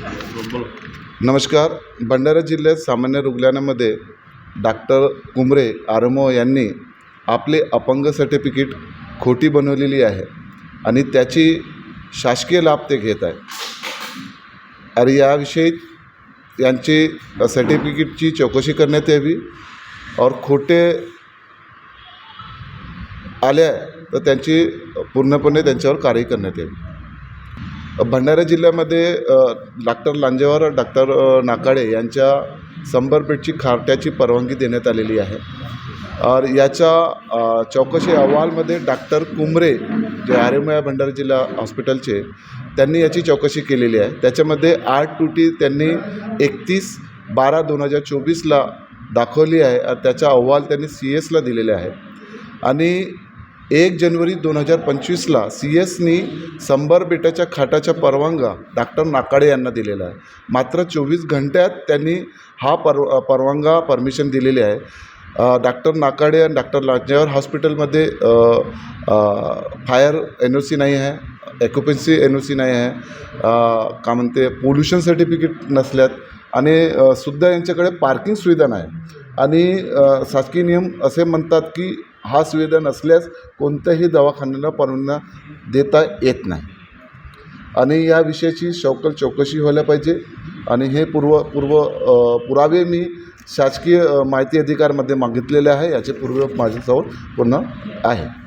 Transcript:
नमस्कार. भंडारा जिल्ह्यात सामान्य रुग्णालयामध्ये डॉक्टर कुमरे आरमो यांनी आपले अपंग सर्टिफिकेट खोटी बनवलेली आहे आणि त्याची शासकीय लाभ ते घेत आहे. अरे याविषयी यांची सर्टिफिकेटची चौकशी करण्यात यावी और खोटे आले आहे तर त्यांची पूर्णपणे त्यांच्यावर कारवाई करण्यात यावी. भंडारा जिल्ह्यामध्ये डॉक्टर लांजेवार डॉक्टर नाकाडे यांच्या शंभर बेडची खारट्याची परवानगी देण्यात आलेली आहे. और याच्या चौकशी अहवालमध्ये डॉक्टर कुमरे जे आर एम आय भंडारा जिल्हा हॉस्पिटलचे त्यांनी याची चौकशी केलेली आहे. त्याच्यामध्ये आठ टुटी त्यांनी एकतीस बारा दोन हजार चोवीसला दाखवली आहे. त्याचा अहवाल त्यांनी सी एसला दिलेला आहे. आणि एक जनवरी दोन हजार पंचवीसला सी एसनी संबर बेटाच्या खाटाच्या परवानगा डॉक्टर नाकाडे यांना दिलेला आहे. मात्र चोवीस घंट्यात त्यांनी हा पर परवानगा परमिशन दिलेली आहे. डॉक्टर नाकाडे आणि डॉक्टर लांजेवार हॉस्पिटलमध्ये फायर एन ओ सी नाही आहे ॲक्युपन्सी एन ओ सी नाही आहे. का म्हणते पोल्युशन सर्टिफिकेट नसल्यात आणि सुद्धा यांच्याकडे पार्किंग सुविधा नाही. आणि शासकीय नियम असे म्हणतात की हा सुविधा नसल्यास कोणत्याही दवाखान्याला परवाना देता येत नाही. आणि या विषयाची सवकल चौकशी व्हायला पाहिजे. आणि हे पूर्व पूर्व पुरावे मी शासकीय माहिती अधिकारमध्ये मागितलेले आहे. याचे पूर्व माझ्याजवळ पूर्ण आहे.